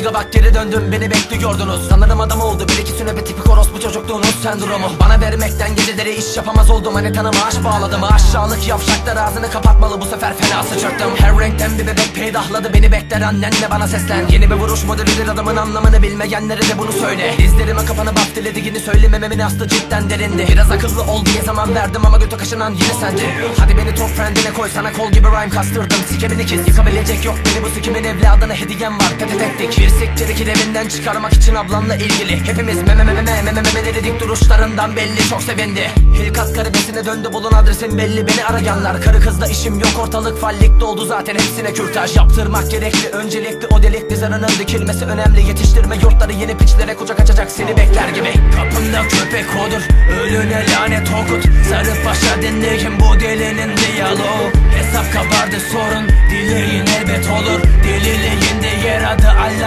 Kanka bak geri döndüm beni bekliyordunuz. Sanırım adam oldu bir iki süne bir tipik orospu çocukluğunuz sendromu. Bana vermekten geceleri iş yapamaz oldum. Manitanı maaş bağladım. Aşağılık yavşaklar ağzını kapatmalı. Bu sefer fena sıçraktım Her renkten bir bebek peydahladı beni bekler. Annenle bana seslen. Yeni bir vuruş modelidir adamın anlamını bilmeyenlere de bunu söyle. Dizlerime kapanı bak dilediğini söylemememin aslı cidden derindi? Biraz akıllı ol diye zaman verdim ama götü kaşınan yine sence Hadi beni top friendine koy sana kol gibi rhyme kastırdım. Sikemini kes yıkabilecek yok beni. Bu sikimin evladına hediyem var Petet ettik bir siktir iki evinden çıkarmak için ablamla ilgili. Hepimiz meme meme meme meme memeleri dik duruşlarından belli çok sevindi. Hilkat garibesine döndü bulun adresin belli beni arayanlar Karı kızla işim yok ortalık fallik doldu zaten hepsine kürtaj Yaptırmak gerekli. Öncelikli o delikli zarının dikilmesi önemli. Yetiştirme yurtları yeni piçlere kucak açacak seni bekler gibi. Kapımda köpek odur ölüne lanet okut. Sarı paşa dinleyin bu delinin diyaloğu. Hesap kabardı sorun dileğin elbet olur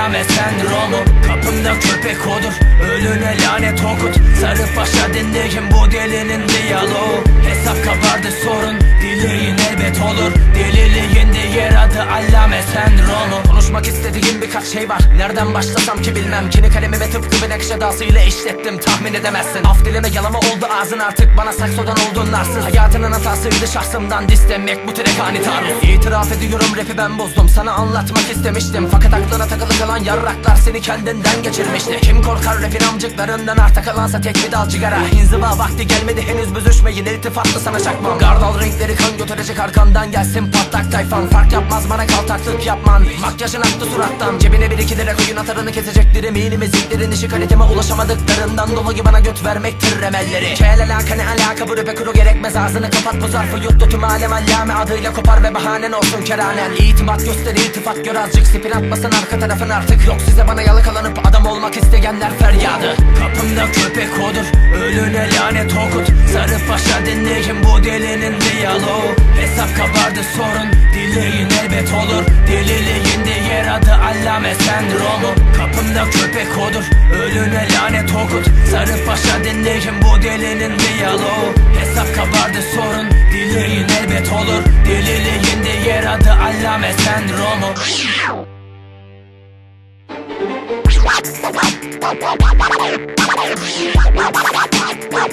allame sendromu Kapımda köpek odur ölüne lanet okut Sarı paşa dinleyin bu delinin diyaloğu. Hesap kabardı sorun dileğin elbet olur. Deliliğinde yer adı allame sendromu Konuşmak istediğim birkaç şey var. Nereden başlasam ki bilmem. Kini kalemi ve tıpkı bir nakış edasıyla işlettim. Tahmin edemezsin. Af dileme yalama oldu ağzın artık. Bana saksodan oldun narsız. Hayatının hatasıydı şahsımdan distemek Bu trek ani taarruz. İtiraf ediyorum rapi ben bozdum. Sana anlatmak istemiştim. Fakat aklına takılı kalan yarraklar Seni kendinden geçirmişti. Kim korkar rapin amcıklarından Arta kalansa tek bir dal cigara. İnziva vakti gelmedi henüz büzüşmeyin. İltifatlı sana çakmam. Gardal renkleri kan götürecek arkandan Gelsin patlak tayfan. Fark yapmaz bana kaltaklık yapman Makyajın aktı surattan Cebine bir iki lira koyun atarını kesecektir eminim eziklerin işi kaliteme ulaşamadıklarından Dolayı bana göt vermektir remelleri Kel alaka ne alaka bu rape kuru gerekmez Ağzını kapat bu zarfı yuttu tüm alem allame. Adıyla kopar ve bahanen olsun keranen. İtimat göster iltifat gör azıcık Spin atmasın arka tarafın artık Yok. Size bana yalakalanıp adam olmak isteyenler feryadı. Kapımda köpek odur ölüne lanet okut. Sarı paşa dinleyin bu delinin diyaloğu Hesap kabardı sorun dileğin elbet olur. Deliliğinde yer adı allame sendromu. Kapımda köpek odur ölüne lanet okut. Sarı paşa dinleyin bu delinin diyaloğu. Hesap kabardı sorun dileğin elbet olur. Deliliğinde yer adı allame sendromu. Thank